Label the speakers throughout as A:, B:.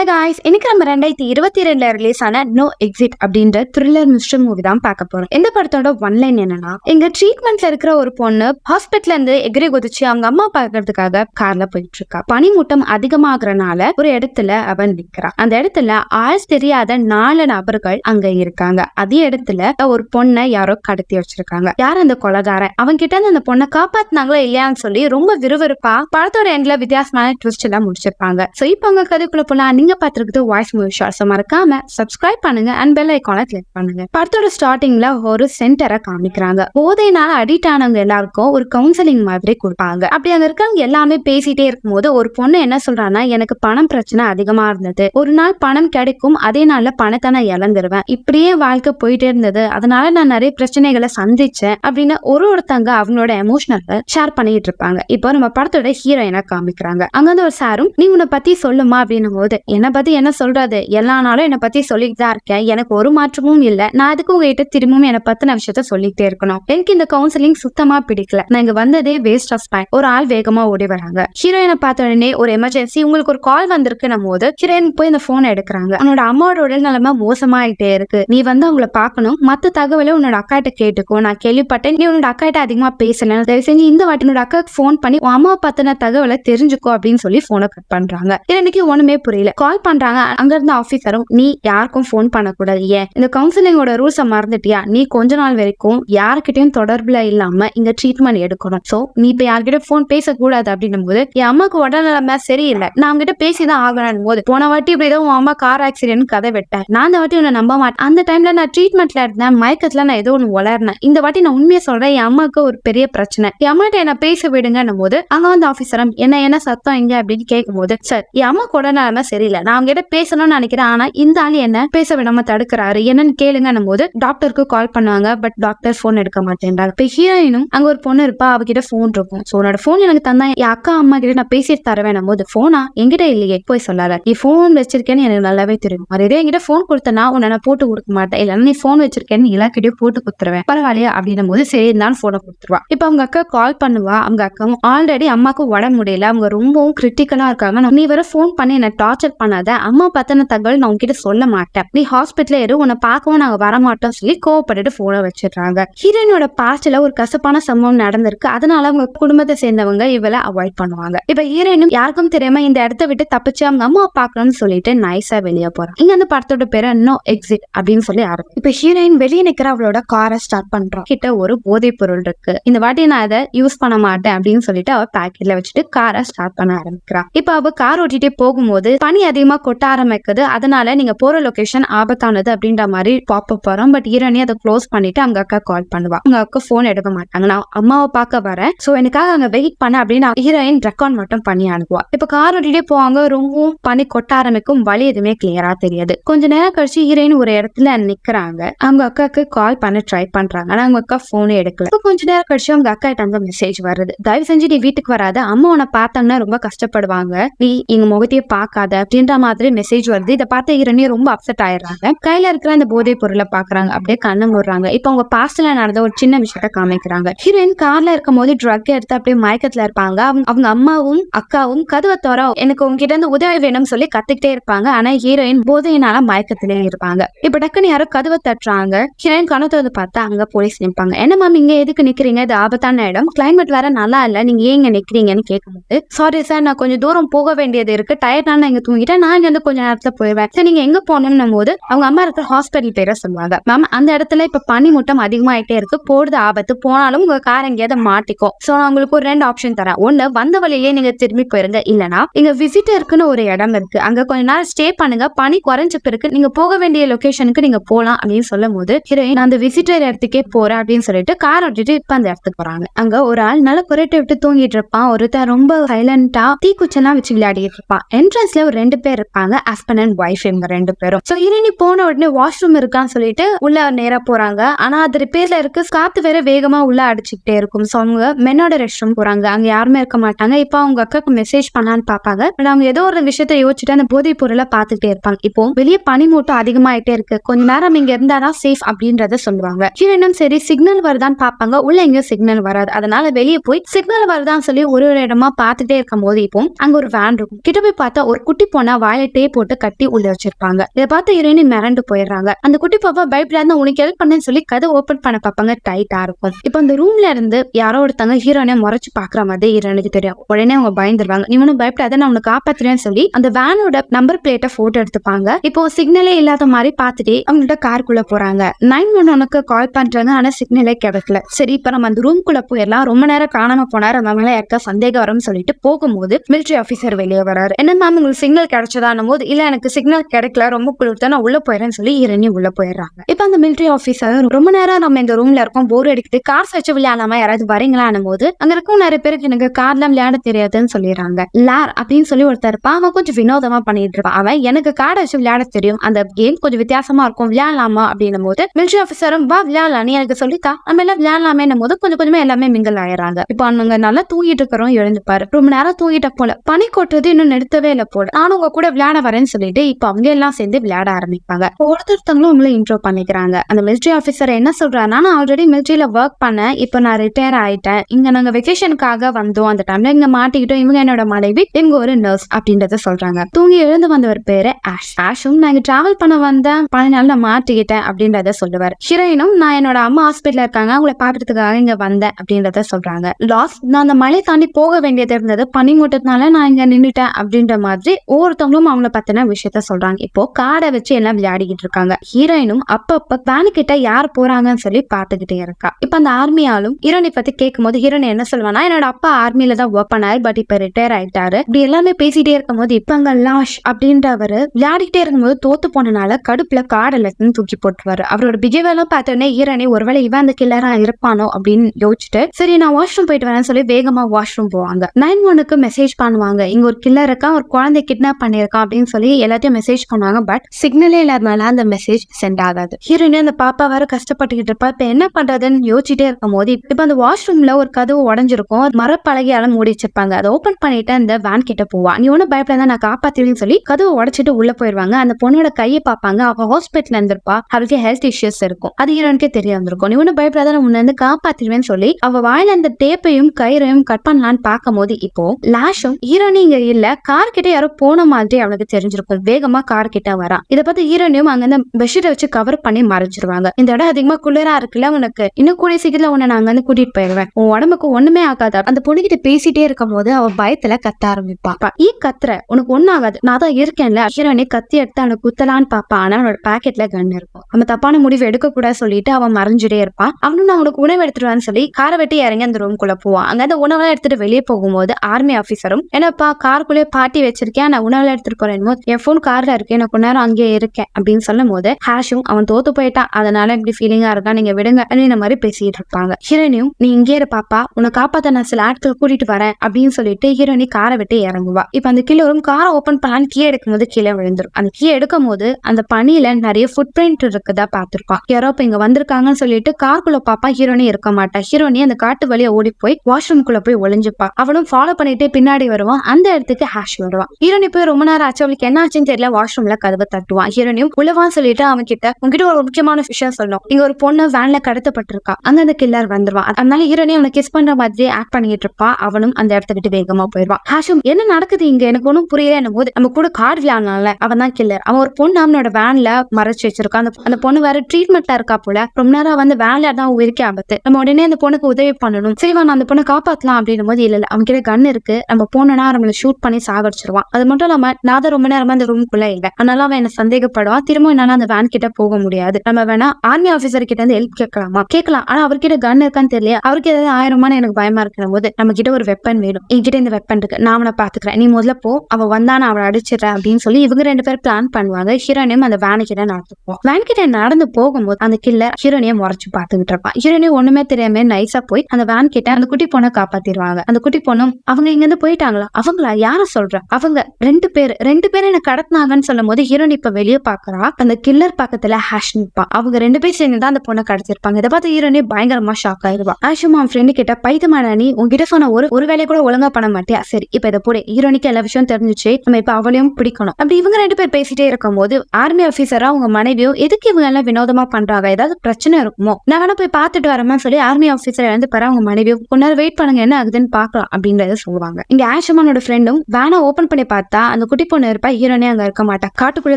A: High guys இன்னைக்கு நம்ம ரெண்டாயிரத்தி இருபத்தி ரெண்டுல ரிலீஸ் ஆன நோ எக்ஸிட் அப்படின்ற த்ரில்லர் மிஸ்டர் மூவி தான் பார்க்க போறோம். இந்த படத்தோட ஒன்லைன் என்னன்னா எங்க ட்ரீட்மெண்ட்ல இருக்கிற ஒரு பொண்ணு ஹாஸ்பிட்டல்ல இருந்து எகிரி குதிச்சு அவங்க அம்மா பாக்குறதுக்காக கார்ல போயிட்டு இருக்கா. பனிமூட்டம் அதிகமாகறனால ஒரு இடத்துல அவன் நிக்கிறா அந்த இடத்துல ஆள் தெரியாத நாலு நபர்கள் அங்க இருக்காங்க. அதே இடத்துல ஒரு பொண்ணை யாரோ கடத்தி வச்சிருக்காங்க. யார் அந்த கொலகாரன்? அவங்க கிட்ட இருந்து அந்த பொண்ணை காப்பாத்தினாங்களா இல்லையான்னு சொல்லி ரொம்ப விறுவிறுப்பா படத்தோட எண்ட்ல வித்தியாசமான ட்விஸ்ட் எல்லாம் முடிச்சிருப்பாங்க. சோ இப்போ அவங்க கதைக்குள்ள போலாம். நீங்க பாத்துருக்குது வாய்ஸ் மூவி ஷார்ட்ஸ் மறக்காம சப்ஸ்கிரைப் பண்ணுங்க அண்ட் பெல் ஐக்கானை கிளிக் பண்ணுங்க. படத்தோட ஸ்டார்டிங்ல ஒரு சென்டரை காமிக்கிறாங்க. போதையினால அடிக்ட் ஆனவங்க எல்லாருக்கும் ஒரு கவுன்சிலிங் மாதிரி கொடுப்பாங்க. அப்படி அங்க இருக்கவங்க எல்லாமே பேசிட்டே இருக்கும்போது ஒரு பொண்ணு என்ன சொல்றான்னா எனக்கு பணம் பிரச்சனை அதிகமா இருந்தது. ஒரு நாள் பணம் கிடைக்கும் அதே நாள்ல பணத்தை நான் இழந்துருவேன். இப்படியே வாழ்க்கை போயிட்டே இருந்தது. அதனால நான் நிறைய பிரச்சனைகளை சந்திச்சேன். அப்படின்னு ஒரு ஒருத்தங்க அவங்களோட எமோஷனலை ஷேர் பண்ணிட்டு இருப்பாங்க. இப்போ நம்ம படத்தோட ஹீரோயினை காமிக்கிறாங்க. அங்க வந்து ஒரு சாரும் நீ உன்னை பத்தி சொல்லுமா? அப்படின்னும் போது என்னை பத்தி என்ன சொல்றது? எல்லா நாளும் என்னை பத்தி சொல்லிட்டு தான் இருக்கேன். எனக்கு ஒரு மாற்றமும் இல்ல. நான் அதுக்கு உங்ககிட்ட திரும்பவும் என்னை பத்தின விஷயத்த சொல்லிட்டே இருக்கணும்? எனக்கு இந்த கவுன்சிலிங் சுத்தமா பிடிக்கல. நான் இங்க வந்ததே வேஸ்ட் ஆஃப் டைம் ஒரு ஆள் வேகமா ஓடி வராங்க. ஹீரோயினை பார்த்த உடனே ஒரு எமர்ஜென்சி உங்களுக்கு ஒரு கால் வந்திருக்குன்னும் போது ஹீரோயின் போய் இந்த ஃபோனை எடுக்கிறாங்க. உன்னோட அம்மாவோட உடல் நிலைமை மோசமாயிட்டே இருக்கு. நீ வந்து அவங்கள பார்க்கணும். மத்த தகவலை உன்னோட அக்காட்ட கேட்டுக்கோ. நான் கேள்விப்பட்டேன். நீ உன்னோட அக்காட்ட அதிகமா பேசல தயவு செஞ்சு இந்த வாட்டி உன்னோட அக்காவுக்கு ஃபோன் பண்ணி உன் அம்மா பத்தின தகவலை தெரிஞ்சுக்கோ அப்படின்னு சொல்லி போனை கட் பண்றாங்க. எனக்கு ஒண்ணுமே புரியல. கால் பண்றாங்க. அங்க இருந்த ஆபீசரும் நீ யாருக்கும் ஃபோன் பண்ணக்கூடாது. ஏன்? இந்த கவுன்சிலிங்கோட ரூல்ஸை மறந்துட்டியா? நீ கொஞ்ச நாள் வரைக்கும் யாருக்கிட்டையும் தொடர்புல இல்லாம இங்க ட்ரீட்மெண்ட் எடுக்கணும். சோ நீ இப்ப யார்கிட்ட ஃபோன் பேசக்கூடாது அப்படின்னும் போது என் அம்மாக்கு உடல்நிலைமை சரியில்லை. நான் அவங்ககிட்ட பேசிதான் ஆகணும் போது போன வாட்டி இப்படி ஏதோ உன் அம்மா கார் ஆக்சிடென்ட் கதை விட்டேன். நான் அந்த வாட்டி உன்னை நம்ப மாட்டேன். அந்த டைம்ல நான் ட்ரீட்மெண்ட்ல இருந்தேன். மயக்கத்துல நான் ஏதோ ஒன்று வளர்னேன் இந்த வாட்டி நான் உண்மையை சொல்றேன். என் அம்மாவுக்கு ஒரு பெரிய பிரச்சனை. என் அம்மாட்ட என்ன பேச விடுங்கன்னும் போது அங்க வந்து ஆபீசரம் என்ன என்ன சத்தம் எங்க அப்படின்னு கேட்கும்போது சார் என் அம்மா உடல்நிலைமை சரியில்லை. நான் அவங்ககிட்ட பேசணும்னு நினைக்கிறேன். ஆனா இந்த ஆள் என்ன பேச விடாம தடுக்கிறாரு. என்னன்னு கேளுங்கன்னும் போது டாக்டருக்கு கால் பண்ணுவாங்க. பட் டாக்டர் போன் எடுக்க மாட்டேன்றாங்க இப்ப ஹீரோயினும் அங்க ஒரு பொண்ணு இருப்பா. அவகிட்ட போன் இருக்கும். சோ உன்னோட போன் எனக்கு தந்தா என் அக்கா அம்மா கிட்ட நான் பேசிட்டு தரவேன் போது போனா என்கிட்ட இல்லையே. போய் சொல்லாத. நீ போன் வச்சிருக்கேன்னு எனக்கு நல்லாவே தெரியும். அது இதே என்கிட்ட போன் கொடுத்தனா உன்னை நான் போட்டு கொடுக்க மாட்டேன். இல்லைன்னா நீ போன் வச்சிருக்கேன்னு எல்லாக்கிட்டையும் போட்டு கொடுத்துருவேன். பரவாயில்லையா? அப்படின்னும் போது சரி இருந்தாலும் போனை கொடுத்துருவா. இப்ப அவங்க அக்கா கால் பண்ணுவா. அவங்க அக்காவும் ஆல்ரெடி அம்மாக்கு உடம்பு முடியல. அவங்க ரொம்பவும் கிரிட்டிக்கலா இருக்காங்க. நான் நீ வர ஃபோன் பண்ணி. என்ன டார்ச்சர் பண்ணாத. அம்மா பத்தின தகவல் நான் உன்கிட்ட சொல்ல மாட்டேன். நீ ஹாஸ்பிட்டல இரு உன்னை பார்க்கவும் நாங்க வரமாட்டோம் சொல்லி கோவப்பட்டுட்டு போனை வச்சிடுறாங்க. ஹீரோயினோட பாஸ்ட்ல ஒரு கசப்பான சம்பவம் நடந்திருக்கு. அதனால அவங்க குடும்பத்தை சேர்ந்தவங்க இவளை அவாய்ட் பண்ணுவாங்க. இப்ப ஹீரோயினும் யாருக்கும் தெரியாம இந்த இடத்த விட்டு தப்பிச்சு அவங்க அம்மா பார்க்கணும்னு சொல்லிட்டு நைஸா வெளியே போறான். இங்க அந்த படத்தோட பேரு நோ எக்ஸிட் அப்படின்னு சொல்லி ஆரம்பி இப்ப ஹீரோயின் வெளியே நிக்கிற அவளோட காரை ஸ்டார்ட் பண்றான். கிட்ட ஒரு போதைப் பொருள் இருக்கு. இந்த வாட்டி நான் அதை யூஸ் பண்ண மாட்டேன் அப்படின்னு சொல்லிட்டு அவ பாக்கெட்ல வச்சுட்டு காரை ஸ்டார்ட் பண்ண ஆரம்பிக்கிறான். இப்ப அவ கார் ஓட்டிட்டே போகும்போது பனி அதிகமாக கொட்ட ஆரம்பிக்குது. அதனால நீங்கள் போகிற லொக்கேஷன் ஆபத்தானது அப்படின்ற மாதிரி பாப்ப போகிறோம் பட் ஈரணி அதை க்ளோஸ் பண்ணிட்டு அவங்க அக்கா கால் பண்ணுவா. அவங்க அக்கா ஃபோன் எடுக்க மாட்டாங்க. நான் அம்மாவை பார்க்க வரேன். ஸோ எனக்காக அங்கே வெயிட் பண்ண அப்படின்னு ஹீரோயின் ரெக்கார்ட் மட்டும் பண்ணி அனுப்புவா. இப்போ கார் ஓட்டிட்டே போவாங்க. ரொம்பவும் பனி கொட்ட ஆரம்பிக்கும். வழி எதுவுமே கிளியராக தெரியாது. கொஞ்ச நேரம் கழிச்சு ஹீரோயின் ஒரு இடத்துல நிற்கிறாங்க அவங்க அக்காவுக்கு கால் பண்ண ட்ரை பண்ணுறாங்க ஆனால் அவங்க அக்கா ஃபோனே எடுக்கல. இப்போ கொஞ்ச நேரம் கழிச்சு அவங்க அக்கா கிட்ட மெசேஜ் வருது. தயவு செஞ்சு நீ வீட்டுக்கு வராத. அம்மா உன்னை பார்த்தாங்கன்னா ரொம்ப கஷ்டப்படுவாங்க. நீ எங்க முகத்தையே பார்க்காத. அப்படின்ற மாதிரி மெசேஜ் வருது. இதை பார்த்த ஹீரோனி ரொம்ப அப்செட் ஆயிடுறாங்க. கையில இருக்கிற அந்த போதைப் பொருளை பாக்குறாங்க அப்படியே கண்ணை மூடுறாங்க. இப்போ அவங்க பாஸ்ட்ல நடந்த ஒரு சின்ன விஷயத்த காமிக்கிறாங்க. ஹீரோயின் கார்ல இருக்கும் போது ட்ரக் எடுத்து அப்படியே மயக்கத்துல இருப்பாங்க. அவங்க அவங்க அம்மாவும் அக்காவும் கதவை தோற எனக்கு உங்ககிட்ட இருந்து உதவி வேணும்னு சொல்லி கத்துக்கிட்டே இருப்பாங்க. ஆனா ஹீரோயின் போதையினால மயக்கத்திலே இருப்பாங்க. இப்ப டக்குன்னு யாரோ கதவை தட்டுறாங்க. ஹீரோயின் கணத்தை வந்து பார்த்தா அங்க போலீஸ் நிற்பாங்க என்ன மேம் இங்க எதுக்கு நிக்கிறீங்க? இது ஆபத்தான இடம். கிளைமேட் வேற நல்லா இல்ல. நீங்க ஏன் இங்க நிக்கிறீங்கன்னு கேட்கும்போது சாரி சார் நான் கொஞ்சம் தூரம் போக வேண்டியது இருக்கு. டயர்டான இங்க தூங்கிட்டு தூங்கிட்டேன் நான் இங்க வந்து கொஞ்ச நேரத்துல போயிடுவேன். சரி நீங்க எங்க போகணும்னும் போது அவங்க அம்மா இருக்கிற ஹாஸ்பிட்டல் பேர சொல்லுவாங்க. மேம் அந்த இடத்துல இப்ப பனி மூட்டம் அதிகமாயிட்டே இருக்கு. போடுது ஆபத்து. போனாலும் உங்க கார் எங்கேயாவது மாட்டிக்கும் சோ நான் உங்களுக்கு ஒரு ரெண்டு ஆப்ஷன் தரேன். ஒண்ணு வந்த வழியிலேயே நீங்க திரும்பி போயிருங்க. இல்லனா இங்க விசிட்டருக்குன்னு ஒரு இடம் இருக்கு. அங்க கொஞ்ச நேரம் ஸ்டே பண்ணுங்க. பனி குறைஞ்ச பிறகு நீங்க போக வேண்டிய லொகேஷனுக்கு நீங்க போலாம் அப்படின்னு சொல்லும் போது ஹீரோயின் நான் அந்த விசிட்டர் இடத்துக்கே போறேன் அப்படின்னு சொல்லிட்டு கார் ஓட்டிட்டு இப்ப அந்த இடத்துக்கு போறாங்க. அங்க ஒரு ஆள் நல்ல குறைட்டு விட்டு தூங்கிட்டு இருப்பான். ஒருத்தன் ரொம்ப சைலண்டா தீக்குச்செல்லாம் வச்சு விளையாடிட்டு இருப்பான். என்ட்ரன்ஸ்ல ஒரு ரெண்டு பேர் இருப்பாங்க ஹஸ்பண்ட் அண்ட் ஒய்ஃப் இவங்க ரெண்டு பேரும். சோ இரணி போன உடனே வாஷ்ரூம் இருக்கான்னு சொல்லிட்டு உள்ள நேரா போறாங்க. ஆனா அது ரிப்பேர்ல இருக்கு. காத்து வேற வேகமா உள்ள அடிச்சுக்கிட்டே இருக்கும். சோ அவங்க மென்னோட ரெஸ்ட் ரூம் போறாங்க. அங்க யாருமே இருக்க மாட்டாங்க. இப்போ அவங்க அக்காக்கு மெசேஜ் பண்ணலான்னு பாப்பாங்க பட் அவங்க ஏதோ ஒரு விஷயத்த யோசிச்சுட்டு அந்த போதைப் பொருளை பார்த்துட்டே இருப்பாங்க. இப்போ வெளியே பனிமூட்டம் அதிகமாயிட்டே இருக்கு. கொஞ்ச நேரம் இங்க இருந்தாதான் சேஃப் அப்படின்றத சொல்லுவாங்க. ஹீரோயினும் சரி சிக்னல் வருதான்னு பாப்பாங்க உள்ள எங்கேயும் சிக்னல் வராது. அதனால வெளியே போய் சிக்னல் வருதான்னு சொல்லி ஒரு ஒரு இடமா பார்த்துட்டே இருக்கும் போது இப்போ அங்க ஒரு வேன் இருக்கும். கிட்ட போய் பார்த்தா ஒரு குட்டி போன வேனை வாயில போட்டு கட்டி உள்ள வச்சிருப்பாங்க. இதை பார்த்து ஹீரோயின் மிரண்டு போயிடுறாங்க. அந்த குட்டி பாப்பா பயப்படாத உனக்கு ஹெல்ப் பண்ணேன்னு சொல்லி கதை ஓபன் பண்ண பார்ப்பாங்க டைட்டா இருக்கும். இப்போ அந்த ரூம்ல இருந்து யாரோ ஒருத்தங்க ஹீரோயினை முறைச்சு பாக்குற மாதிரி ஹீரோனுக்கு தெரியும். உடனே அவங்க பயந்துருவாங்க. நீ ஒன்னும் பயப்படாத நான் உனக்கு காப்பாத்துறேன்னு சொல்லி அந்த வேனோட நம்பர் பிளேட்டை போட்டோ எடுத்துப்பாங்க. இப்போ சிக்னலே இல்லாத மாதிரி பார்த்துட்டு அவங்கள்ட்ட காருக்குள்ள போறாங்க. நைன் ஒன் ஒனுக்கு கால் பண்றாங்க. ஆனா சிக்னலே கிடைக்கல. சரி இப்ப நம்ம அந்த ரூம்குள்ள போயிடலாம். ரொம்ப நேரம் காணாம போனார். நம்ம மேல யாருக்கா சந்தேகம் வரும்னு சொல்லிட்டு போகும்போது மிலிட்டரி ஆஃபீஸர் வெளியே வராரு என்ன மேம் உங்களுக்கு சிக்னல் கிடைச்சதானும் போது இல்ல எனக்கு சிக்னல் கிடைக்கல ரொம்ப குளிர்த்தா நான் உள்ள போயிடறேன்னு சொல்லி இரண்டி உள்ள போயிடுறாங்க இப்ப அந்த மிலிட்டரி ஆஃபீஸர் ரொம்ப நேரம் நம்ம இந்த ரூம்ல இருக்கோம் போர் அடிக்குது கார்ஸ் வச்சு விளையாடாம யாராவது வரீங்களான்னும் போது அங்க இருக்கும் நிறைய பேருக்கு எனக்கு கார்லாம் விளையாட தெரியாதுன்னு சொல்லிடுறாங்க லார் அப்படின்னு சொல்லி ஒருத்தர் இருப்பான் அவன் கொஞ்சம் வினோதமா பண்ணிட்டு இருப்பான். அவன் எனக்கு கார்டை வச்சு விளையாட தெரியும். அந்த கேம் கொஞ்சம் வித்தியாசமா இருக்கும். விளையாடலாமா? அப்படின்னும் போது மிலிட்டரி ஆஃபீஸரும் வா விளையாடலாம் நீ எனக்கு சொல்லித்தா நம்ம எல்லாம் விளையாடலாமே போது கொஞ்சம் கொஞ்சமா எல்லாமே மிங்கல் ஆயிடுறாங்க இப்போ அவங்க நல்லா தூங்கிட்டு இருக்கிறோம் எழுந்துப்பாரு. ரொம்ப நேரம் தூங்கிட்ட போல. பனி கொட்டுறது இன்னும் நிறுத்தவே இல்லை போல. நானும் உங்க கூட விளையாட வரேன்னு சொல்லிட்டு இப்போ அவங்க எல்லாம் சேர்ந்து விளையாட ஆரம்பிப்பாங்க. ஒருத்தருத்தவங்களும் உங்களை இன்ட்ரோ பண்ணிக்கிறாங்க. அந்த மிலிட்ரி ஆஃபீஸர் என்ன சொல்றாருன்னா நான் ஆல்ரெடி மிலிட்ரியில ஒர்க் பண்ணேன். இப்போ நான் ரிட்டையர் ஆயிட்டேன். இங்க நாங்க வெக்கேஷனுக்காக வந்தோம். அந்த டைம்ல இங்க மாட்டிக்கிட்டோம். இவங்க என்னோட மனைவி இவங்க ஒரு நர்ஸ் அப்படின்றத சொல்றாங்க. தூங்கி எழுந்து வந்தவர் பேரு ஆஷ். ஆஷும் நான் இங்க டிராவல் பண்ண வந்தேன். பல நாள் நான் மாட்டிக்கிட்டேன் அப்படின்றத சொல்லுவார். ஹீரோயினும் நான் என்னோட அம்மா ஹாஸ்பிட்டல் இருக்காங்க. அவங்கள பாக்குறதுக்காக இங்க வந்தேன் அப்படின்றத சொல்றாங்க. லாஸ் நான் அந்த மலை தாண்டி போக வேண்டியது இருந்தது. பனி மூட்டத்தினால நான் இங்க நின்றுட்டேன் அப்படின்ற மாதிரி ஒவ்வொருத்தவங்களும் அவங்கள பத்தின விஷயத்த சொல்றாங்க. இப்போ காடை வச்சு எல்லாம் விளையாடிக்கிட்டு இருக்காங்க? ஹீரோயினும் அப்பப்ப வேனு கிட்ட யார் போறாங்கன்னு சொல்லி பாத்துக்கிட்டே இருக்கா. இப்ப அந்த ஆர்மி ஆளும் ஹீரோனை பத்தி கேட்கும் போது ஹீரோன் என்ன சொல்லுவானா என்னோட அப்பா ஆர்மில தான் ஒர்க் பண்ணாரு பட் இப்ப ரிட்டையர் ஆயிட்டாரு. இப்படி எல்லாமே பேசிட்டே இருக்கும் போது இப்ப அங்க லாஷ் அப்படின்றவரு விளையாடிட்டே இருக்கும்போது தோத்து போனனால கடுப்புல காடலத்துன்னு தூக்கி போட்டுருவாரு. அவரோட பிஹேவியர்லாம் பார்த்தோன்னே ஹீரோனை ஒருவேளை இவன் அந்த கில்லரா இருப்பானோ? அப்படின்னு யோசிச்சுட்டு சரி நான் வாஷ்ரூம் போயிட்டு வரேன்னு சொல்லி வேகமா வாஷ்ரூம் போவாங்க. நைன் ஒனுக்கு மெசேஜ் பண்ணுவாங்க. இங்க ஒரு கில்லர் இருக்கா? ஒரு குழந்தை கிட்னாப் பண்ணியிருக்கான் அப்படின்னு சொல்லி எல்லாத்தையும் மெசேஜ் பண்ணுவாங்க பட் சிக்னலே இல்லாதனால அந்த மெசேஜ் சென்ட் ஆகாது. ஹீரோயின் அந்த பாப்பா வேற கஷ்டப்பட்டுக்கிட்டு இருப்பா. இப்ப என்ன பண்றதுன்னு யோசிச்சுட்டே இருக்கும் போது இப்ப அந்த வாஷ்ரூம்ல ஒரு கதவு உடஞ்சிருக்கும். மரப்பலகையால மூடி வச்சிருப்பாங்க. அதை ஓபன் பண்ணிட்டு அந்த வேன் கிட்ட போவா. நீ ஒன்னும் பயப்படாத நான் காப்பாத்துவேன்னு சொல்லி கதவை உடைச்சிட்டு உள்ள போயிருவாங்க அந்த பொண்ணோட கையை பார்ப்பாங்க. அவ ஹாஸ்பிட்டல் இருந்திருப்பா. அவளுக்கு ஹெல்த் இஷ்யூஸ் இருக்கும். அது ஹீரோனுக்கே தெரிய வந்திருக்கும். நீ ஒன்னும் பயப்படாத நான் உன்னை வந்து காப்பாத்திடுவேன்னு சொல்லி அவ வாயில அந்த டேப்பையும் கயிறையும் கட் பண்ணலான்னு பார்க்கும் போது இப்போ லாஷும் ஹீரோனி இங்க இல்ல. கார் கிட்ட யாரோ போன மாதிரி அவனுக்கு தெரிஞ்சிருக்கும். வேகமா கார் கிட்ட வரான் இதை பார்த்து ஹீரோனியும் அங்க பெட்ஷீட்டை வச்சு கவர் பண்ணி மறைச்சிருவாங்க இந்த இடம் அதிகமா குளிரா இருக்குல்ல உனக்கு? இன்னும் கூட சீக்கிரத்துல உன்னை நான் அங்க வந்து கூட்டிட்டு போயிடுவேன். உன் உடம்புக்கு ஒண்ணுமே ஆகாத. அந்த பொண்ணுகிட்ட பேசிட்டே இருக்கும் போது அவ பயத்துல கத்த ஆரம்பிப்பா. ஈ கத்துற. உனக்கு ஒண்ணும் ஆகாது. நான் தான் இருக்கேன்ல. ஹீரோனி கத்தி எடுத்து அவனை குத்தலான்னு பாப்பா. ஆனா அவனோட பாக்கெட்ல கன் இருக்கும். அவன் தப்பான முடிவு எடுக்க கூட சொல்லிட்டு அவன் மறைஞ்சிட்டே இருப்பான் அவனும் நான் உனக்கு உணவு எடுத்துருவான்னு சொல்லி காரை வெட்டி இறங்கி அந்த ரூம்குள்ள போவான் அங்க அந்த உணவெல்லாம் எடுத்துட்டு வெளியே போகும்போது ஆர்மி ஆபீசரும் என்னப்பா காருக்குள்ளே பாட்டி வச்சிருக்கேன் நான் உணவுல எடுத்துட்டு போறேன் என் ஃபோன் கார்ல இருக்கு எனக்கு கொஞ்ச நேரம் அங்கேயே இருக்கேன் அப்படின்னு சொல்லும் போது ஹேஷும் அவன் தோத்து போயிட்டான். அதனால இப்படி ஃபீலிங்கா இருக்கா நீங்க விடுங்க இந்த மாதிரி பேசிட்டு இருப்பாங்க. ஹீரோனியும் நீ இங்கே இரு பாப்பா உன்னை காப்பாத்த நான் சில ஆட்கள் கூட்டிட்டு வரேன் அப்படின்னு சொல்லிட்டு ஹீரோனி காரை விட்டு இறங்குவா. இப்ப அந்த கிலோரும் காரை ஓபன் பண்ணலான்னு கீழே எடுக்கும் போது கீழே விழுந்துரும். அந்த கீழே எடுக்கும் போது அந்த பனியில நிறைய ஃபுட் பிரிண்ட் இருக்குதா பார்த்திருப்பான். யாரோ இப்ப இங்க வந்திருக்காங்கன்னு சொல்லிட்டு கார்க்குள்ள பாப்பா ஹீரோனி இருக்க மாட்டா. ஹீரோனி அந்த காட்டு வழியா ஓடி போய் வாஷ்ரூம்குள்ள போய் ஒளிஞ்சுப்பா. அவனும் ஃபாலோ பண்ணிட்டே பின்னாடி வருவான் அந்த இடத்துக்கு ஹேஷ் வருவான் ஹீரோனி போய் ரொம்ப நேரம் ஆச்சு. அவளுக்கு என்ன ஆச்சுன்னு தெரியல. வாஷ்ரூம்ல கதவை தட்டுவான் ஹீரோனியும் உழவான்னு சொல்லிட்டு அவன் கிட்ட உங்ககிட்ட ஒரு முக்கியமான விஷயம் சொல்லணும். இங்க ஒரு பொண்ணு வேன்ல கடத்தப்பட்டிருக்கா. அங்க அந்த கில்லர் வந்துருவான் அதனால ஹீரோனி அவனை கிஸ் பண்ற மாதிரி ஆக்ட் பண்ணிட்டு இருப்பா. அவனும் அந்த இடத்துக்கிட்டு வேகமா போயிடுவான் ஹாஷும் என்ன நடக்குது இங்க? எனக்கு ஒன்றும் புரியல போது நம்ம கூட கார்டு விளையாடலாம்ல. அவன் தான் கில்லர் அவன் ஒரு பொண்ணு அவனோட வேன்ல மறைச்சு வச்சிருக்கான். அந்த அந்த பொண்ணு வேற ட்ரீட்மெண்ட்ல இருக்கா போல. ரொம்ப நேரம் வந்து வேன்ல தான் உயிருக்கே ஆபத்து நம்ம உடனே அந்த பொண்ணுக்கு உதவி பண்ணணும். சரி வா நான் அந்த பொண்ணை காப்பாத்தலாம் அப்படின்னும் போது இல்ல இல்ல. அவன் கிட்ட கன் இருக்கு. நம்ம போனோம்னா நம்மள ஷூட் பண்ணி சாகடிச்சிருவான். அது மட்டும் இல்லாம நான் தான் ரொம்ப நேரமா அந்த ரூம்குள்ள இல்லை. அதனால அவன் என்ன சந்தேகப்படுவான் திரும்ப என்னால அந்த வேன் கிட்ட போக முடியாது. நம்ம வேணா ஆர்மி ஆபீசர் கிட்ட இருந்து ஹெல்ப் கேட்கலாமா? கேட்கலாம். ஆனா அவர்கிட்ட கன் இருக்கான்னு தெரியல அவருக்கு ஏதாவது ஆயிரமான எனக்கு பயமா இருக்கிற போது நம்ம கிட்ட ஒரு வெப்பன் வேணும். என்கிட்ட இந்த வெப்பன் இருக்கு. நான் அவனை பாத்துக்கிறேன் நீ முதல்ல போ. அவ வந்தா நான் அவளை அடிச்சிடறேன் அப்படின்னு சொல்லி இவங்க ரெண்டு பேரும் பிளான் பண்ணுவாங்க. ஹீரோனையும் அந்த வேன் கிட்ட நடந்து போவோம் வேன் கிட்ட நடந்து போகும்போது அந்த கில்ல ஹீரோனியை முறைச்சு பார்த்துக்கிட்டு இருப்பான். ஹீரோனியும் ஒண்ணுமே தெரியாம நைஸா போய் அந்த வேன் கிட்ட அந்த குட்டி பொண்ணை காப்பாத்திடுவாங்க. அந்த குட்டி பொண்ணும் அவங்க இங்க இருந்து போயிட்டாங்களா? அவங்களா? யார சொல்ற? அவங்க ரெண்டு பேர் ரெண்டு பேரும் என்ன கடத்தினாங்கன்னு சொல்லும் போது ஹீரோனி இப்ப வெளியே பாக்குறா. அந்த கில்லர் பக்கத்துல ஹேஷ் நிப்பா. அவங்க ரெண்டு பேர் சேர்ந்து தான் அந்த பொண்ணை கடத்திருப்பாங்க இதை பார்த்து ஹீரோனே பயங்கரமா ஷாக் ஆயிருவா ஆஷும் அவன் ஃப்ரெண்டு கிட்ட பைத்தமான நீ உங்ககிட்ட சொன்ன ஒரு ஒரு வேலையை கூட ஒழுங்கா பண்ண மாட்டியா? சரி இப்ப இதை போடு. ஹீரோனிக்கு எல்லா விஷயம் தெரிஞ்சுச்சு. நம்ம இப்ப அவளையும் பிடிக்கணும். அப்படி இவங்க ரெண்டு பேர் பேசிட்டே இருக்கும்போது ஆர்மி ஆபீசரா அவங்க மனைவியும் எதுக்கு இவங்க எல்லாம் வினோதமா பண்றாங்க? ஏதாவது பிரச்சனை இருக்குமோ? நான் வேணா போய் பார்த்துட்டு வரமான்னு சொல்லி ஆர்மி ஆபீசர் இருந்து பெற அவங்க மனைவியும் கொஞ்ச நேரம் வெயிட் பண்ணுங்க என்ன ஆகுதுன்னு பார்க்கலாம். அப்படின்றத சொல்லுவாங்க. இங்க ஆஷமானோட ஃப்ரெண்டும் வேனை ஓபன் பண்ணி பார்த்தா அந்த குட்டி பொண்ணு இருப்பா ஹீரோனே அங்க இருக்க மாட்டா. காட்டுக்குள்ளே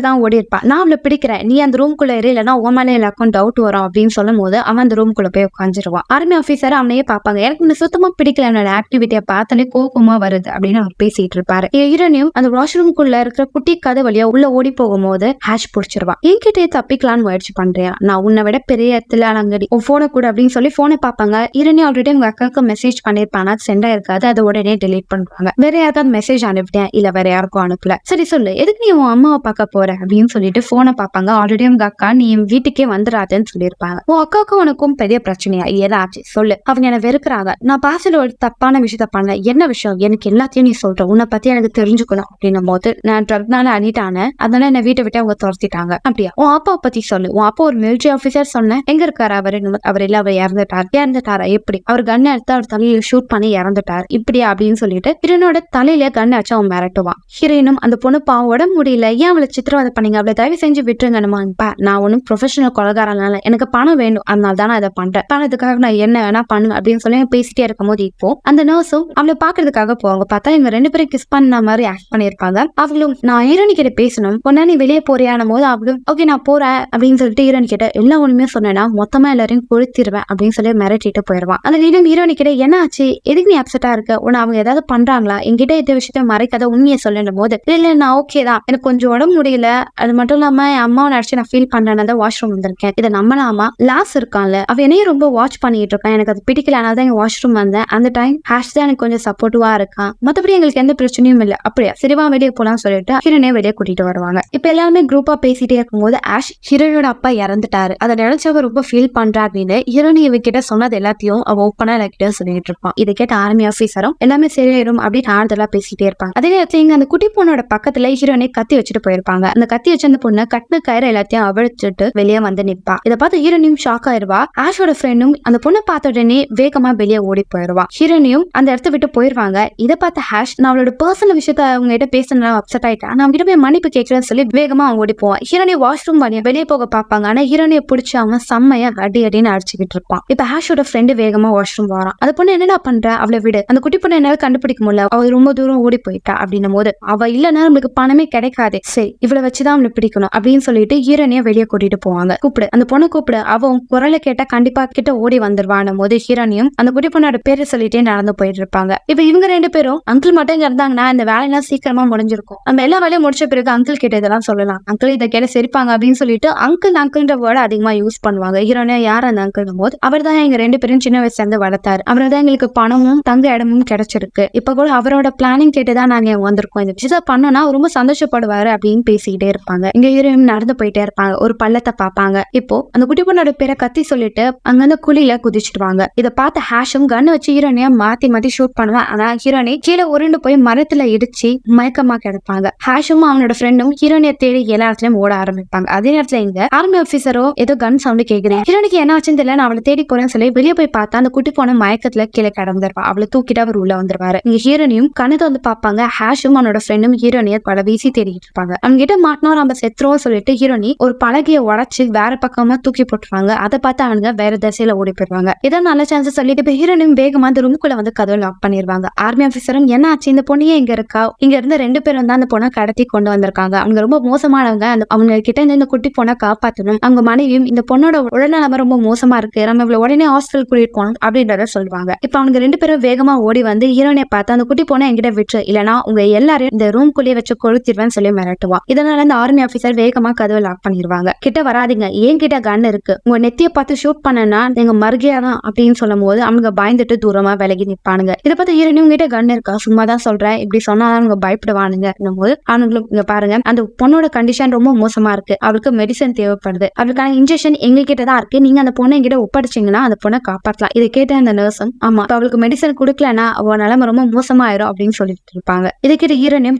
A: தான் ஓடி இருப்பா. நான் அவளை பிடிக்கிறேன். நீ அந்த ரூம்குள்ள இரு இல்லைன்னா உன் மேலே எல்லாருக்கும் டவுட் வரும் அப்படின்னு சொல்லும் போது அவன் அந்த ரூம்குள்ள போய் உட்காந்துருவான் ஆர்மி ஆஃபீஸர் அவனையே பார்ப்பாங்க. எனக்கு இந்த சுத்தமா பிடிக்கல. என்னோட ஆக்டிவிட்டியை பார்த்தாலே கோபமா வருது அப்படின்னு அவர் பேசிட்டு இருப்பாரு. ஹீரோனியும் அந்த வாஷ் ரூம்குள்ள இருக்கிற குட்டி கதை வழியா உள்ள ஓடி போகும்போது ஹேஷ் பிடிச்சிருவான். என்கிட்டயே தப்பிக்கலான்னு முயற்சி பண்றியா? நான் உன்னை விட பெரிய இடத்துல அலங்கடி. உன் போனை கூட அப்படின்னு சொல்லி போனை பார்ப்பாங்க. ஹீரோனி ஆல்ரெடி உங்க அக்காவுக்கு மெசேஜ் பண்ணிருப்பாங்க அது சென்ட் ஆயிருக்காது. அதை உடனே டெலீட் பண்ணுவாங்க. வேற யாருக்காவது மெசேஜ் அனுப்பிட்டேன். இல்ல வேற யாருக்கும் அனுப்பல. சரி சொல்லு எதுக்கு நீ உன் அம்மாவை பார்க்க போற அப்படின்னு சொல்லிட்டு போனை பார்ப்பாங்க. ஆல்ரெடி உங்க அக்கா நீ என் வீட்டுக்கே வந்துடாதுன்னு சொல்லியிருப்பாங்க. உன் அக்காவுக்கும் உனக்கும் பெரிய பிரச்சனையா? ஏதாச்சும் சொல்லு. அவங்க என்ன வெறுக்கிறாங்க. நான் பாசல ஒரு தப்பான விஷயத்த பண்ணல. என்ன விஷயம்? எனக்கு எல்லாத்தையும் நீ சொல்ற. உன்னை பத்தி எனக்கு தெரிஞ்சுக்கணும் அப்படின்னும் போது நான் ட்ரக்னால அணிட்டானே அதனால என்ன வீட்டை விட்டு அவங்க துரத்திட்டாங்க. அப்படியா? உன் அப்பா பத்தி சொல்லு. உன் அப்பா ஒரு மிலிட்ரி ஆபீசர் சொன்னேன். எங்க இருக்காரு அவர்? அவர் இல்ல அவர் இறந்துட்டார். இறந்துட்டாரா? எப்படி? அவர் கண்ணை எடுத்து அவர் தலையில ஷூட் பண்ணி இறந்துட்டார். இப்படியா அப்படின்னு சொல்லிட்டு ஹீரோனோட தலையில கண்ணை வச்சு அவன் மிரட்டுவான். ஹீரோயினும் அந்த பொண்ணு பாவம் உடம்பு முடியல. ஏன் அவளை சித்திரவதை பண்ணீங்க? அவளை தயவு செஞ்சு விட்டுருங்கணுமாப்பா நான் ஒன்றும் ப்ரொஃபஷனல் கொலகாரனால எனக்கு பணம் வேணும் அதனால தான் நான் அதை பண்றேன். பணத்துக்காக நான் என்ன வேணா பண்ணுவேன் அப்படின்னு சொல்லி பேசிட்டே இருக்கும் போது இப்போ அந்த நர்ஸும் அவளை பாக்குறதுக்காக போவாங்க. பார்த்தா இவங்க ரெண்டு பேரும் கிஸ் பண்ண மாதிரி ஆக்ட் பண்ணியிருப்பாங்க. அவளும் நான் ஹீரோனி கிட்ட பேசணும். பொண்ணா நீ வெளியே போறியான போது அவளும் ஓகே நான் போறேன். அப்படின்னு சொல்லிட்டு ஹீரோனி கிட்ட எல்லா ஒண்ணுமே சொன்னேன்னா மொத்தமா எல்லாரையும் கொளுத்திடுவேன் அப்படின்னு சொல்லி மிரட்டிட்டு போயிடுவான் அந்த நீடும் ஹீரோனி கிட்ட என்ன ஆச்சு? எதுக்கு நீ அப்செட்டா இருக்க? உன்னை அவங்க ஏதாவது பண்றாங்களா? என்கிட்ட இந்த விஷயத்த மறைக்காத உண்மையை சொல்லணும் போது இல்ல இல்ல நான் ஓகே தான். எனக்கு கொஞ்சம் உடம்பு முடியல. அது மட்டும் இல்லாம என் அம்மாவை நினைச்சு நான் ஃபீல் பண்றேன் தான் வாஷ்ரூம் வந்திருக்கேன். இதை நம்பலாமா? லாஸ் இருக்கான்ல. அவ என்னையும் ரொம்ப வாட்ச் பண்ணிட்டு இருக்கான் எனக்கு அது பிடிக்கல. அதனால தான் வாஷ்ரூம் வந்தேன். அந்த டைம் ஹேஷ் தான் எனக்கு கொஞ்சம் சப்போர்ட்டிவா இருக்கான் மத்தபடி எங்களுக்கு எந்த பிரச்சனையும் இல்லை. அப்படியா? சரிவா வெளியே போலாம் சொல்லிட்டு ஹீரோனே வெளியே கூட்டிட்டு வருவாங்க. இப்ப எல்லாருமே குரூப்பா பேசிட்டே இருக்கும்போது ஆஷ் ஹீரோனோட அப்பா இறந்துட்டாரு. அதை நினைச்சவ ரொம்ப ஃபீல் பண்றா அப்படின்னு ஹீரோனி இவகிட்ட சொன்னது எல்லாத்தையும் அவ ஓப்பனா கிட்ட சொல்லிட்டு இருப்பான் இதை கேட்ட ஆர்மி ஆஃபீஸரும் எல்லாமே சரியாயிரும் அப்படின்னு ஆறுதலா பேசிட்டே இருப்பாங்க. அதே நேரத்துல இங்க அந்த குட்டி பொண்ணோட பக்கத்துல ஹீரோனே கத்தி வச்சுட்டு போயிருப்பாங்க. அந்த கத்தி வச்ச அந்த பொண்ணு கட்டின கயிறு எல்லாத்தையும் அவிழ்த்துட்டு வெளியே வந்து நிற்பா இதை பார்த்து ஹீரோனியும் ஷாக் ஆயிருவா. ஆஷோட ஃப்ரெண்டும் அந்த பொண்ணை பார்த்த உடனே வேகமா வெளியே ஓடி போயிருவா. ஹீரோனியும் அந்த இடத்த விட்டு போயிருவாங்க. இதை பார்த்த ஹேஷ் நான் அவளோட பர்சனல் விஷயத்த அவங்க கிட்ட பேசினா அப்செட் ஆயிட்டேன். நான் அவங்க கிட்ட போய் மன்னிப்பு கேட்கறேன்னு சொல்லி வேகமா அவங்க ஓடி போவான். ஹீரோனி வாஷ்ரூம் பண்ணி வெளியே போக பார்ப்பாங்க. ஆனா ஹீரோனியை பிடிச்சி அவன் செம்மையா அடி அடின்னு அடிச்சுக்கிட்டு இருப்பான். இப்ப ஹேஷோட ஃப்ரெண்டு வேகமா வாஷ்ரூம் வரான். அந்த பொண்ணு என்னடா பண்ற? அவளை விடு. அந்த குட்டி பொண்ணு என்னால கண்டுபிடிக்க முடியல. அவ ரொம்ப தூரம் ஓடி போயிட்டா. அப்படின்னும் போது அவ இல்லைன்னா நம்மளுக்கு பணமே கிடைக்காது. சரி இவளை வச்சுதான் அவளை பிடிக்கணும் அப்படின்னு சொல்லிட்டு ஹீரோனிய வெளியே கூட்டிட்டு போவாங்க. கூப்பிடு. அந்த பொண்ணை கூப்பிடு. அவன் குரலை கேட்டா கண்டிப்பா கிட்ட ஓடி வந்துருவான் போது ஹீரோனையும் அந்த குட்டி பொண்ணோட பேரை சொல்லிட்டே நடந்து போயிட்டு இருப்பாங்க. இப்ப இவங்க ரெண்டு பேரும் அங்கிள் மட்டும் இங்க இருந்தாங்கன்னா இந்த வேலையெல்லாம் சீக்கிரமா முடிஞ்சிருக்கும். நம்ம எல்லா வேலையும் முடிச்ச பிறகு அங்கிள் கிட்ட இதெல்லாம் சொல்லலாம். அங்கிள் இதை கேட்ட சிரிப்பாங்க அப்படின்னு சொல்லிட்டு அங்கிள் அங்கிள்ன்ற வேர்டு அதிகமா யூஸ் பண்ணுவாங்க. ஹீரோனே யார் அந்த அங்கிள் போது அவர் தான் எங்க ரெண்டு பேரும் சின்ன வயசுல இருந்து வளர்த்தாரு. அவர் தான் எங்களுக்கு பணமும் தங்க இடமும் கிடைச்சிருக்கு. இப்ப கூட அவரோட பிளானிங் கேட்டு தான் நாங்க வந்திருக்கோம். இந்த விஷயத்த பண்ணனா ரொம்ப சந்தோஷப்படுவாரு அப்படின்னு பேசிக்கிட்டே இருப்பாங்க. இங்க ஹீரோயின் நடந்து போயிட்டே இருப்பாங்க. ஒரு பள்ளத்தை பார்ப்பாங்க. இப்போ அந்த குட்டி பொண்ணோட பேரை கத்தி சொல்லிட்டு அங்க அந்த குழியில குதிச்சிடுவாங்க. இதை பார்த்த ஹேஷும் கன் வச்சு ஹீரோனைய மாத்தி மாத்தி ஷூட் பண்ணுவான். ஆனா ஹீரோனை கீழே உருண்டு போய் மரத்துல இடிச்சு மயக்கமா கிடப்பாங்க. ஹேஷும் அவனோட ஃப்ரெண்டும் ஹீரோனைய தேடி எல்லா இடத்துலயும் ஓட ஆரம்பிப்பாங்க. அதே நேரத்துல இங்க ஆர்மி ஆபீசரோ ஏதோ கன் சவுண்ட் கேக்குறேன் ஹீரோனுக்கு என்ன ஆச்சுன்னு தெரியல. நான் அவளை தேடி போறேன்னு சொல்லி வெளியே போய் பார்த்தா அந்த குட்டி போன மயக்கத்துல கீழே கிடந்துருவா. அவளை தூக்கிட்டு அவர் உள்ள வந்துருவாரு. இங்க ஹீரோனையும் கண்ணத்தை வந்து பார்ப்பாங்க. ஹேஷும் அவனோட ஃப்ரெண்ட் ஃப்ரெண்டும் ஹீரோனியை பல வீசி தேடிட்டு இருப்பாங்க. அவங்க கிட்ட மாட்டினோம் நம்ம செத்துறோம் சொல்லிட்டு ஹீரோனி ஒரு பலகையை உடச்சு வேற பக்கமா தூக்கி போட்டுருவாங்க. அதை பார்த்து அவனுங்க வேற திசையில ஓடி போயிருவாங்க ஏதோ நல்ல சான்ஸ் சொல்லிட்டு இப்ப ஹீரோனியும் வேகமா அந்த ரூமுக்குள்ள வந்து கதவை லாக் பண்ணிருவாங்க ஆர்மி ஆபீசரும் என்ன ஆச்சு? இந்த பொண்ணையே இங்க இருக்கா? இங்க இருந்து ரெண்டு பேரும் தான் அந்த பொண்ணை கடத்தி கொண்டு வந்திருக்காங்க. அவங்க ரொம்ப மோசமானவங்க. அந்த அவங்க கிட்ட இருந்து இந்த குட்டி பொண்ணை காப்பாத்தணும். அவங்க மனைவியும் இந்த பொண்ணோட உடல்நலம ரொம்ப மோசமா இருக்கு. நம்ம இவ்வளவு உடனே ஹாஸ்பிட்டல் கூட்டிட்டு போகணும் அப்படின்றத சொல்லுவாங்க. இப்ப அவங்க ரெண்டு பேரும் வேகமா ஓடி வந்து ஹீரோனியை பார்த்து அந்த குட்டி பொண்ணை என்கிட்ட விட்டு இல்லனா உங்க எல்லாரையும் இந்த ரூம்குள்ளேயே வச்சு கொளுத்திடுவேன்னு சொல்லி மிரட்டுவான் இதனால அந்த ஆர்மி ஆபீசர் வேகமா கதவை லாக் பண்ணிடுவாங்க கிட்ட வராதீங்க. ஏன் கிட்ட கன் இருக்கு. உங்க நெத்திய பார்த்து ஷூட் பண்ணனா நீங்க மருகையா தான் அப்படின்னு சொல்லும் போது அவனுங்க பயந்துட்டு தூரமா விலகி நிப்பானுங்க. இதை பார்த்து ஹீரோனி உங்ககிட்ட கன் இருக்கா? சும்மா தான் சொல்றேன் இப்படி சொன்னாதான் அவங்க பயப்படுவானுங்க போது அவனுங்களுக்கு இங்க பாருங்க. அந்த பொண்ணோட கண்டிஷன் ரொம்ப மோசமா இருக்கு. அவளுக்கு மெடிசன் தேவைப்படுது. அவளுக்கான இன்ஜெக்ஷன் எங்க கிட்ட தான் இருக்கு. நீங்க அந்த பொண்ணை எங்கிட்ட ஒப்படைச்சிங்கன்னா அந்த பொண்ணை காப்பாற்றலாம் இதை கேட்ட அந்த நர்ஸும் ஆமா அவளுக்கு மெடிசன் கொடுக்கலன்னா அவ நிலைமை ரொம்ப மோசமாயிரும் அப்படின்னு சொல்லிட்டு இருப்பாங்க. இதை கேட்ட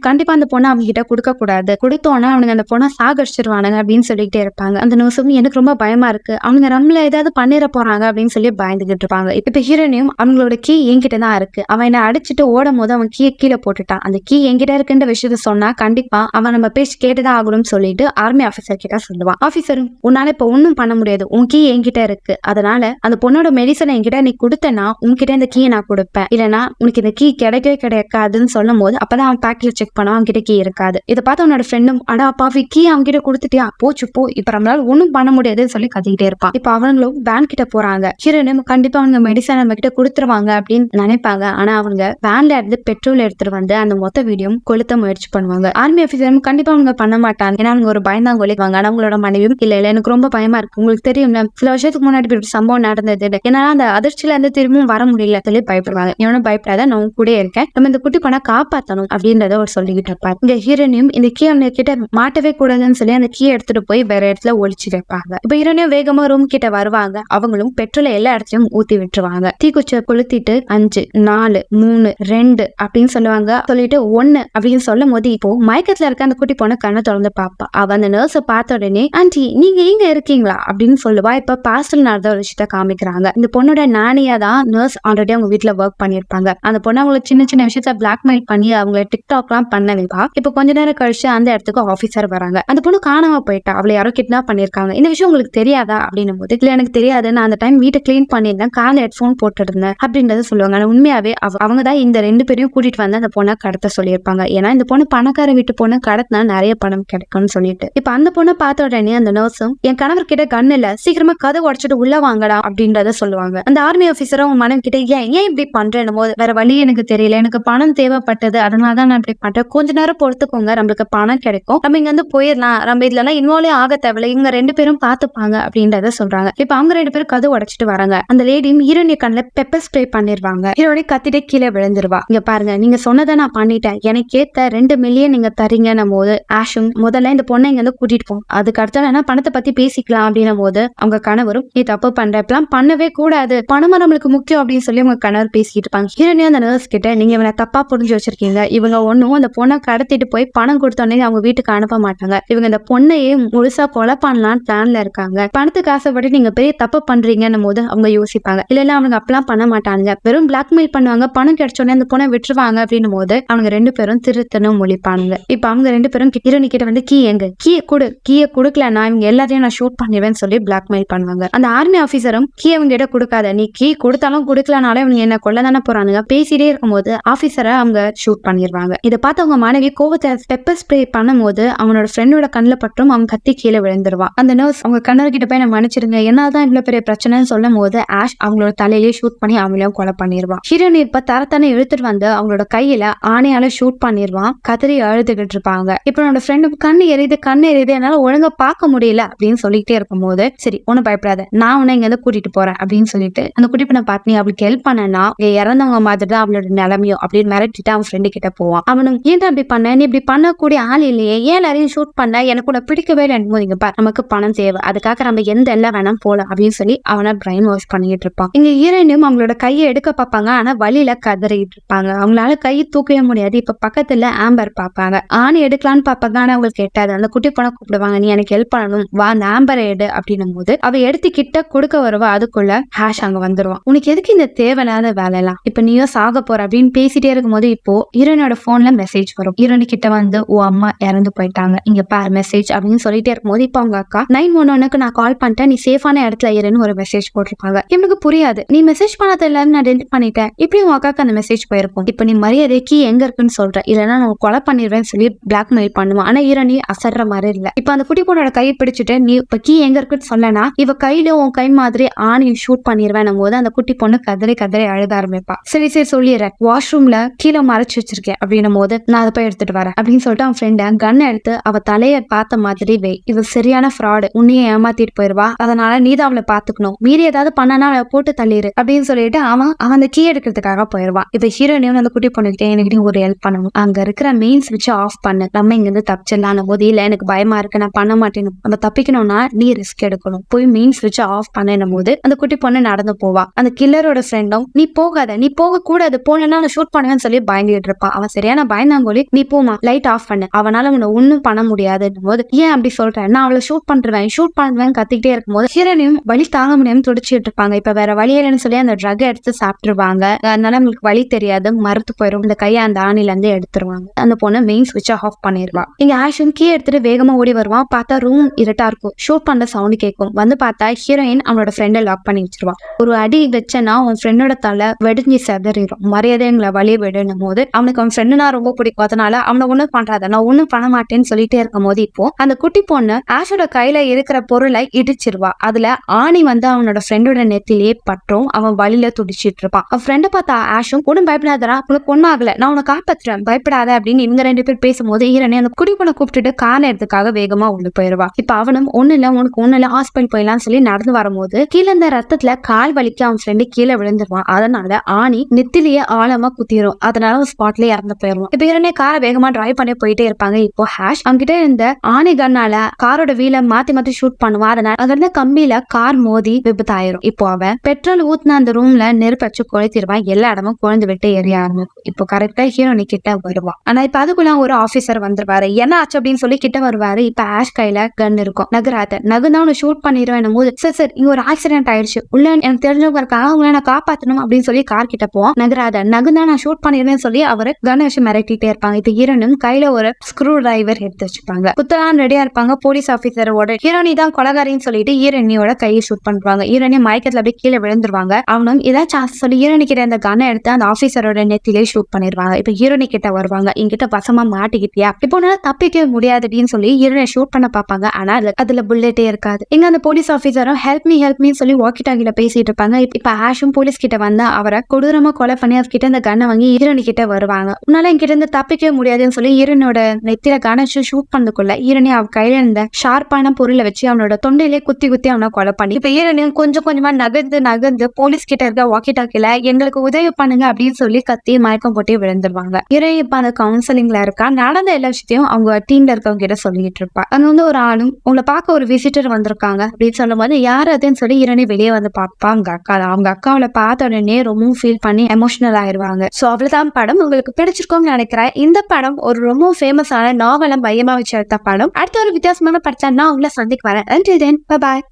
A: கண்டிப்பா அந்த பொண்ணை அவங்க கிட்ட கொடுக்க கூடாது. கொடுத்தோன்னா அவனுங்க அந்த பொண்ணை சாகடிச்சிருவானுங்க அப்படின்னு சொல்லிக்கிட்டே இருப்பாங்க. அந்த நர்ஸும் எனக்கு ரொம்ப பயமா இருக்கு. அவனுங்க நம்மள ஏதாவது பண்ணிட போறாங்க அப்படின்னு சொல்லி பயந்துகிட்டு இருப்பாங்க. இப்ப ஹீரோனியும் அவங்களோட கீ என்கிட்ட தான் இருக்கு. அவன் என்ன அடிச்சுட்டு ஓடும் போது அவன் கீ கீழே போட்டுட்டான். அந்த கீ என்கிட்ட இருக்குன்ற விஷயத்த சொன்னா கண்டிப்பா அவன் நம்ம பேச்சு கேட்டுதான் ஆகணும்னு சொல்லிட்டு ஆர்மி ஆபீசர் கிட்ட சொல்லுவான். ஆபீசரும் உன்னால இப்ப ஒன்றும் பண்ண முடியாது. உன் கீ என்கிட்ட இருக்கு. அதனால அந்த பொண்ணோட மெடிசனை என்கிட்ட நீ கொடுத்தனா உன்கிட்ட இந்த கீயை நான் கொடுப்பேன். இல்லனா உனக்கு இந்த கீ கிடைக்கவே கிடைக்காதுன்னு சொல்லும் போது அப்பதான் அவன் பேக்கேஜ் செக் பண்ணா அவன்கிட்ட கீ இருக்காது. இதை பார்த்து அவனோட ஃப்ரெண்டும் அடா பாவி கீ அவன்கிட்ட கொடுத்துட்டியா? போச்சு போ. இப்ப நம்மளால ஒண்ணும் பண்ண முடியாதுன்னு சொல்லி கத்திக்கிட்டே இருப்பான் இப்ப அவங்களும் வேன் கிட்ட போறாங்க. ஹீரோயின் கண்டிப்பா அவங்க மெடிசன் நம்ம கிட்ட கொடுத்துருவாங்க அப்படின்னு நினைப்பாங்க. ஆனா அவங்க வேன்ல இருந்து பெட்ரோல் எடுத்துட்டு வந்து அந்த மொத்த வீடியோ கொளுத்த முயற்சி பண்ணுவாங்க. ஆர்மி ஆஃபீஸர் கண்டிப்பா அவங்க பண்ண மாட்டாங்க. ஏன்னா அவங்க ஒரு பயந்தாங்க ஒழிப்பாங்க ஆனா அவங்களோட மனைவியும் இல்ல இல்ல எனக்கு ரொம்ப பயமா இருக்கு. உங்களுக்கு தெரியும்ல சில வருஷத்துக்கு முன்னாடி இப்படி சம்பவம் நடந்தது. ஏன்னா அந்த அதிர்ச்சியில இருந்து திரும்பவும் வர முடியல சொல்லி பயப்படுவாங்க. இவனும் பயப்படாத நான் கூட இருக்கேன். நம்ம இந்த குட்டி பணம் காப்பாத்தணும். அப்படின்றத ஒரு சொல்லிக்கிட்டு இருப்பாரு. இந்த ஹீரோனியும் இந்த கீ அவங்க கிட்ட மாட்டவே கூடாதுன்னு சொல்லி அந்த கீ எடுத்துட்டு போய் வேற இடத்துல ஒழிச்சு வைப்பாங்க. இப்ப ஹீரோனியும் வேகமா ரூம் கிட்ட வருவாங்க. அவங்களும் பெட்ரோலை எல்லா இடத்துலயும் ஊத்தி விட்டுருவாங்க. தீக்குச்சியை கொளுத்திட்டு அஞ்சு நாலு மூணு ரெண்டு அப்படின்னு சொல்லுவாங்க. சொல்லிட்டு ஒன்னு அப்படின்னு சொல்லும் போது இப்போ மயக்கத்துல இருக்க அந்த குட்டி பொண்ணு கண்ணை திறந்து பாப்பா அவ அந்த நர்ஸை பார்த்த உடனே ஆண்டி நீங்க இங்க இருக்கீங்களா? அப்படின்னு சொல்லுவா. இப்ப பாஸ்டல் நடந்த ஒரு விஷயத்த காமிக்கிறாங்க. இந்த பொண்ணோட நானியா தான் நர்ஸ் ஆல்ரெடி அவங்க வீட்டுல ஒர்க் பண்ணிருப்பாங்க அந்த பொண்ணு அவங்கள சின்ன சின்ன விஷயத்த பிளாக்மெயில் பண்ணி அவங்கள டிக்டாக் எல்லாம் பண்ண வைப்பா இப்ப கொஞ்ச நேரம் கழிச்சு அந்த இடத்துக்கு ஆபீசர் வராங்க. அந்த பொண்ணு காணாம போயிட்டா. அவளை யாரோ கிட்னாப் பண்ணிருக்காங்க இந்த விஷயம் உங்களுக்கு தெரியாதா? அப்படின்னும் போது இல்ல எனக்கு தெரியாது. நான் அந்த டைம் வீட்டை க்ளீன் பண்ணியிருந்தேன். கால ஹெட்ஃபோன் போட்டுருந்தேன். அப்படின்றத சொல்லுவாங்க. ஆனா உண்மையாவே அவ- அவங்க தான் இந்த ரெண்டு பேரையும் கூட்டிட்டு வந்து அந்த பொண்ணை கடத்த சொல்லியிருப்பாங்க. ஏன்னா இந்த பொண்ணு பணக்கார வீட்டு பொண்ணு கடத்தினா நிறைய பணம் கிடைக்கும்னு சொல்லிட்டு. இப்ப அந்த பொண்ணை பார்த்த உடனே அந்த நர்ஸும் என் கணவர் கிட்ட கண் இல்ல. சீக்கிரமா கதை உடச்சிட்டு உள்ள வாங்கடா. அப்படின்றத சொல்லுவாங்க. அந்த ஆர்மி ஆபீசரும் உன் மனம் கிட்ட ஏன் ஏன் இப்படி பண்றேன் போது வேற வழி எனக்கு தெரியல. எனக்கு பணம் தேவைப்பட்டது. அதனாலதான் நான் இப்படி மாட்டோம். கொஞ்ச நேரம் பொறுத்துக்கோங்க. நம்மளுக்கு பணம் கிடைக்கும். நம்ம இங்க வந்து போயிடலாம் நம்ம இதுல இன்வால்வ் ஆக தேவையில்ல. இவங்க ரெண்டு பேரும் பாத்துப்பாங்க அப்படின்றத சொல்றாங்க. இப்ப அவங்க ரெண்டு பேரும் கதை உடைச்சிட்டு வராங்க. அந்த லேடியும் ஹீரோனிய கண்ணில் பெப்பர் ஸ்ப்ரே பண்ணிருவாங்க. ஹீரோனி கத்திட்டே கீழே விழுந்துருவா. இங்க பாருங்க. நீங்க சொன்னதை நான் பண்ணிட்டேன். எனக்கு ஏத்த ரெண்டு மில்லியன் நீங்க தரீங்கன்னும் போது ஆஷும் முதல்ல இந்த பொண்ணை இங்க வந்து கூட்டிட்டு போகும் அதுக்கு அடுத்த வேணா பணத்தை பத்தி பேசிக்கலாம் அப்படின்னும் போது அவங்க கணவரும் நீ தப்பு பண்ற. இப்பெல்லாம் பண்ணவே கூடாது. பணமா நம்மளுக்கு முக்கியம் அப்படின்னு சொல்லி அவங்க கணவர் பேசிட்டு இருப்பாங்க. ஹீரோனியா அந்த நர்ஸ் கிட்ட நீங்க இவனை தப்பா புரிஞ்சு வச்சிருக்கீங்க. இவங்க ஒன்னும் அந்த பொண்ணை கடத்திட்டு போய் பணம் கொடுத்தோடனே அவங்க வீட்டுக்கு அனுப்ப மாட்டாங்க. இவங்க இந்த பொண்ணையே முழுசா கொலை பண்ணலாம் பிளான்ல இருக்காங்க. பணத்துக்கு ஆசைப்பட்டு நீங்க பெரிய தப்பு பண்றீங்கன்னும் போது அவங்க யோசிப்பாங்க. இல்ல இல்ல அவங்க அப்பெல்லாம் பண்ண மாட்டாங்க வெறும் பிளாக்மெயில் பண்ணுவாங்க. பணம் கிடைச்சோடனே அந்த பொண்ணை விட்டுருவாங்க அப்படின்னும் போது அவங்க ரெண்டு பேரும் திருத்தனும் மொழிப்பானுங்க. இப்ப அவங்க ரெண்டு பேரும் ஹீரோனி கிட்ட வந்து கீ எங்க? கீயை கொடு. கீயை கொடுக்கலன்னா இவங்க எல்லாத்தையும் நான் ஷூட் பண்ணிடுவேன்னு சொல்லி பிளாக்மெயில் பண்ணுவாங்க. அந்த ஆர்மி ஆபீசரும் கீ அவங்க கிட்ட கொடுக்காத. நீ கீ கொடுத்தாலும் கொடுக்கலனாலும் இவங்க என்ன கொள்ள தானே போறானுங்க. பேசிட்டே இருக்கும்போது ஆபீசரை அவங்க ஷூட் பண்ணிடுவாங்க. இதை பார்த்து அவங்க மனைவி கோவத்தை பெப்பர் ஸ்ப்ரே பண்ணும்போது அவனோட ஃப்ரெண்டோட கண்ணில் பட்டும் அவன் கத்தி கீழே விழுந்துருவான் அந்த நர்ஸ் அவங்க கண்ணர் கிட்ட போய் நான் மன்னிச்சிருங்க. என்னதான் இவ்வளவு பெரிய பிரச்சனைன்னு சொல்லும் போது ஆஷ் அவங்களோட தலையிலேயே ஷூட் பண்ணி அவங்களையும் கொலை பண்ணிடுவான் ஹீரோயின் இப்ப தரத்தானே இழுத்துட்டு வந்து அவங்களோட கையில ஆணையால ஷூட் பண்ணிடுவான் கதறி அழுதுகிட்டு இருப்பாங்க. இப்போ என்னோட ஃப்ரெண்டு கண்ணு எரியுது கண்ணு எரியுது என்னால ஒழுங்கா பார்க்க முடியல அப்படின்னு சொல்லிட்டே இருக்கும்போது சரி ஒன்னும் பயப்படாத. நான் உன்னை இங்க இருந்து கூட்டிட்டு போறேன் அப்படின்னு சொல்லிட்டு அந்த குட்டி பண்ண பார்த்து நீ அவளுக்கு ஹெல்ப் பண்ணனா இறந்தவங்க மாதிரி தான் அவளோட நிலைமையும் அப்படின்னு மிரட்டிட்டு அவன் ஃப்ரெண்டு கிட்ட போவான். அவனும் ஏன்டா இப்படி பண்ண? நீ இப்படி பண்ணக்கூடிய ஆள் இல்லையே. ஏன் எல்லாரையும் ஷூட் பண்ண? எனக்கு கூட பிடிக்கவே இல்லை. போது நமக்கு பணம் தேவை. அதுக்காக நம்ம எந்த எல்லாம் வேணாம் போலாம் அப்படின்னு சொல்லி அவனை பிரைன் வாஷ் பண்ணிட்டு இருப்பான். இங்க ஹீரோயினும் அவங்களோட கையை எடுக்க பார்ப்பாங்க. ஆனா வழியில கதறிட்டு இருப்பாங்க. அவங்களால கை தூக்கவே முடியாது. இப்ப பக்கத்துல ஆம்பர் பார்ப்பாங்க. ஆணி எடுக்கலான்னு பார்ப்பாங்க. ஆனா அவங்களுக்கு எட்டாது அந்த குட்டி பொண்ணை கூப்பிடுவாங்க. நீ எனக்கு ஹெல்ப் பண்ணணும். வா அந்த ஆம்பர் எடு. அப்படின்னும் போது அவ எடுத்து கிட்ட கொடுக்க வருவா அதுக்குள்ள ஹேஷ் அங்க வந்துருவான். உனக்கு எதுக்கு இந்த தேவையில்லாத வேலை எல்லாம் இப்ப நீயோ சாக போற அப்படின்னு பேசிட்டே இருக்கும்போது இப்போ ஹீரோனோட போன்ல மெசேஜ் மெசேஜ் வரும். இரண்டு கிட்ட வந்து ஓ அம்மா இறந்து போயிட்டாங்க. இங்க பாரு மெசேஜ் அப்படின்னு சொல்லிட்டே இருக்கும்போது இப்போ அவங்க அக்கா நைன் ஒன் ஒன்னுக்கு நான் கால் பண்ணிட்டேன். நீ சேஃபான இடத்துல இருன்னு ஒரு மெசேஜ் போட்டிருப்பாங்க. இவனுக்கு புரியாது. நீ மெசேஜ் பண்ணாத எல்லாரும் நான் டெலிட் பண்ணிட்டேன். இப்படி உங்க அக்காக்கு அந்த மெசேஜ் போயிருக்கும்? இப்போ நீ மரியாதைக்கு எங்க இருக்குன்னு சொல்ற. இல்லைன்னா நான் கொலை பண்ணிடுவேன்னு சொல்லி பிளாக்மெயில் பண்ணுவான் ஆனா இரணி அசடுற மாதிரி இல்ல. இப்போ அந்த குட்டி பொண்ணோட கையை பிடிச்சிட்டு நீ இப்ப கீ எங்க இருக்குன்னு சொல்லனா இவ கையில உன் கை மாதிரி ஆணி ஷூட் பண்ணிடுவேன் போது அந்த குட்டி பொண்ணு கதறி கதறி அழுத ஆரம்பிப்பா. சரி சரி சொல்லிடுறேன். வாஷ்ரூம்ல கீழே மறைச்சு வச்சிருக்கேன். அப்படின்னும் போது நான் அதை போய் எடுத்துட்டு வரேன் அப்படின்னு சொல்லிட்டு அவன் ஃப்ரெண்ட கன் எடுத்து அவ தலைய பார்த்த மாதிரி வை இவ சரியான ஃப்ராடு உன்னையே ஏமாத்திட்டு போயிருவா. அதனால நீ தான் அவளை பாத்துக்கணும் மீறி ஏதாவது பண்ணனா அவளை போட்டு தள்ளிடு அப்படின்னு சொல்லிட்டு அவன் அவன் அந்த கீ எடுக்கிறதுக்காக போயிருவான் இப்ப ஹீரோனையும் அந்த குட்டி பொண்ணுகிட்டே எனக்கு ஒரு ஹெல்ப் பண்ணணும். அங்க இருக்கிற மெயின் ஸ்விட்ச் ஆஃப் பண்ணு. நம்ம இங்க இருந்து தப்பிச்சிடலாம் போது இல்ல எனக்கு பயமா இருக்கு. நான் பண்ண மாட்டேன் நம்ம தப்பிக்கணும்னா நீ ரிஸ்க் எடுக்கணும். போய் மெயின் ஸ்விட்ச் ஆஃப் பண்ணும் போது அந்த குட்டி பொண்ணு நடந்து போவா. அந்த கில்லரோட ஃப்ரெண்டும் நீ போகாத. நீ போக கூடாது போனா நான் ஷூட் பண்ணுவேன்னு சொல்லி பயந்துட்டு இருப்பான் அவன் சரியான பயந்தாங்கோலி நீ போமா லைட் ஆஃப் பண்ணு. அவனால உன்னை ஒண்ணும் பண்ண முடியாதுன்னு போது ஏன் அப்படி சொல்றேன் நான் அவளை ஷூட் பண்றேன் ஷூட் பண்ணுவேன் கத்திக்கிட்டே இருக்கும்போது ஹீரோனையும் வலி தாங்க முடியாம துடிச்சிட்டு இருப்பாங்க. இப்ப வேற வழி இல்லைன்னு சொல்லி அந்த ட்ரக் எடுத்து சாப்பிட்டுருவாங்க. அதனால அவங்களுக்கு வழி தெரியாது மறுத்து போயிடும் இந்த கையை அந்த ஆணில இருந்து எடுத்துருவாங்க. அந்த பொண்ணு மெயின் சுவிட்ச் ஆஃப் பண்ணிடுவா இங்க ஆஷும் கீ எடுத்துட்டு வேகமா ஓடி வருவான் பார்த்தா ரூம் இருட்டா இருக்கும். ஷூட் பண்ற சவுண்ட் கேட்கும் வந்து பார்த்தா ஹீரோயின் அவனோட ஃப்ரெண்டை லாக் பண்ணி வச்சிருவான் ஒரு அடி வச்சனா அவன் ஃப்ரெண்டோட தலை வெடிஞ்சு செதறிடும் மரியாதை எங்களை வழியை விடணும் போது அவனுக்கு அவன் ஃப்ரெண்டுனா ரொம்ப பிடிக்கும் அதனால அவனை ஒண்ணும் பண்றாத. நான் ஒண்ணும் பண்ண மாட்டேன்னு சொல்லிட்டே இருக்கும் போது இப்போ அந்த குட்டி பொண்ணு ஆஷோட கையில இருக்கிற பொருளை இடிச்சிருவா. அதுல ஆணி வந்து அவனோட ஃப்ரெண்டோட நெத்திலேயே பற்றும் அவன் வழியில துடிச்சிட்டு இருப்பான் அவன் ஃப்ரெண்டை பார்த்தா ஆஷும் ஒன்றும் பயப்படாதரா உனக்கு ஒன்றும் நான் உனக்கு காப்பாத்துறேன். பயப்படாத அப்படின்னு இவங்க ரெண்டு பேர் பேசும்போது ஈரனே அந்த குட்டி பொண்ணை கூப்பிட்டுட்டு கார் நேரத்துக்காக வேகமா உள்ள போயிருவா. இப்ப அவனும் ஒண்ணு இல்ல உனக்கு ஒண்ணு இல்ல ஹாஸ்பிட்டல் போயிடலாம்னு சொல்லி நடந்து வரும்போது கீழே இந்த ரத்தத்துல கால் வலிக்கு அவன் ஃப்ரெண்டு கீழே விழுந்துருவான். அதனால ஆணி நெத்திலேயே ஆழமா குத்திரும். அதனால அவன் ஸ்பாட்லயே இறந்து போயிருவான் இப்ப ஈரனே காரை வேகமா டிரைவ் பண்ணி போயிட்டே இருப்பாங்க. இப்போ ஹேஷ் அவங்கிட்ட இருந்த ஆணை கண்ணால காரோட வீல மாத்தி மாத்தி ஷூட் பண்ணுவா. அதனால அங்க இருந்த கம்பியில கார் மோதி விபத்தாயிரும் இப்போ அவன் பெட்ரோல் ஊத்துன அந்த ரூம்ல நெருப்பு வச்சு குழைத்திருவான் எல்லா இடமும் குழந்து விட்டு எரிய ஆரம்பிக்கும். இப்போ கரெக்டா ஹீரோனி கிட்ட வருவான் ஆனா இப்ப அதுக்குள்ள ஒரு ஆபீசர் வந்துருவாரு. என்ன ஆச்சு? அப்படின்னு சொல்லி கிட்ட வருவாரு. இப்ப ஆஷ் கையில கன் இருக்கும். நகராத. நகுதான் அவனை ஷூட் பண்ணிடுவேன் போது சார் சார். இங்க ஒரு ஆக்சிடென்ட் ஆயிடுச்சு. உள்ள எனக்கு தெரிஞ்சவங்க இருக்காங்க அவங்கள நான் காப்பாத்தணும். அப்படின்னு சொல்லி கார் கிட்ட போவோம் நகராத. நகுதான் நான் ஷூட் பண்ணிடுவேன் சொல்லி அவரு கன் வச்சு கட்டிட்டே இருப்பாங்க. இப்ப ஹீரோனும் கையில ஒரு ஸ்க்ரூ டிரைவர் எடுத்து வச்சுப்பாங்க குத்தலாம் ரெடியா இருப்பாங்க. போலீஸ் ஆபீசரோட ஹீரோனி தான் கொலகாரின்னு சொல்லிட்டு ஹீரோனியோட கையை ஷூட் பண்றாங்க. ஹீரோனி மயக்கத்துல அப்படியே கீழே விழுந்துருவாங்க. அவனும் ஏதாச்சும் சான்ஸ் சொல்லி ஹீரோனி கிட்ட அந்த கனை எடுத்து அந்த ஆபீசரோட நெத்திலே ஷூட் பண்ணிருவாங்க. இப்ப ஹீரோனி கிட்ட வருவாங்க. என்கிட்ட பசமா மாட்டிக்கிட்டியா? இப்போ உன்னால தப்பிக்கவே முடியாது சொல்லி ஹீரோனை ஷூட் பண்ண பார்ப்பாங்க. ஆனா அதுல- புல்லெட்டே புல்லட்டே இருக்காது. இங்க அந்த போலீஸ் ஆபீசரும் ஹெல்ப் மீ ஹெல்ப் மீ சொல்லி வாக்கி டாக்கில பேசிட்டு இருப்பாங்க. இப்ப- இப்ப ஆஷும் போலீஸ் கிட்ட வந்து அவரை கொடூரமா கொலை பண்ணி அவர்கிட்ட அந்த கண்ணை வாங்கி ஹீரோனி கிட்ட வருவாங்க. உன்னால என்கிட்ட இருந்து தப்பிக்கவே முடியாதுன்னு சொல்லி ஈரனோட நெத்தில கனை ஷூட் பண்ணதுக்குள்ள ஹீரோனி அவன் கையில இருந்த ஷார்ப்பான பொருளை வச்சு அவனோட தொண்டையிலே குத்தி குத்தி அவனை கொலை பண்ணி. இப்ப ஈரனையும் கொஞ்சம் கொஞ்சமா நகர்ந்து நகர்ந்து போலீஸ் கிட்ட இருக்க வாக்கி டாக்கில எங்களுக்கு உதவி பண்ணுங்க அப்படின்னு சொல்லி கத்தி மயக்கம் போட்டு விழுந்துருவாங்க. ஹீரோயின் இப்ப அந்த கவுன்சிலிங்ல இருக்கா? நடந்த எல்லா விஷயத்தையும் அவங்க டீம்ல இருக்கவங்க கிட்ட சொல்லிட்டு இருப்பா. அங்க வந்து ஒரு ஆளும் உங்களை பார்க்க ஒரு விசிட்டர் வந்திருக்காங்க அப்படின்னு சொல்லும்போது யார் அதுன்னு சொல்லி ஈரனை வெளியே வந்து பார்ப்பா அவங்க அக்கா. அவங்க அவங்க அவளை பார்த்த உடனே ரொம்பவும் ஃபீல் பண்ணி எமோஷனல் ஆயிருவாங்க. சோ அவ்வளவுதான் படம். உங்களுக்கு பிடிச்சிருக்கோங்க நினைக்கிறேன். இந்த படம் ஒரு ரொம்ப ஃபேமஸான நாவலை மையமா வச்சு எடுத்த படம். அடுத்த ஒரு வித்தியாசமான படத்தை நான் உங்களை சந்திக்கு வரேன். நன்றி தென் பாய்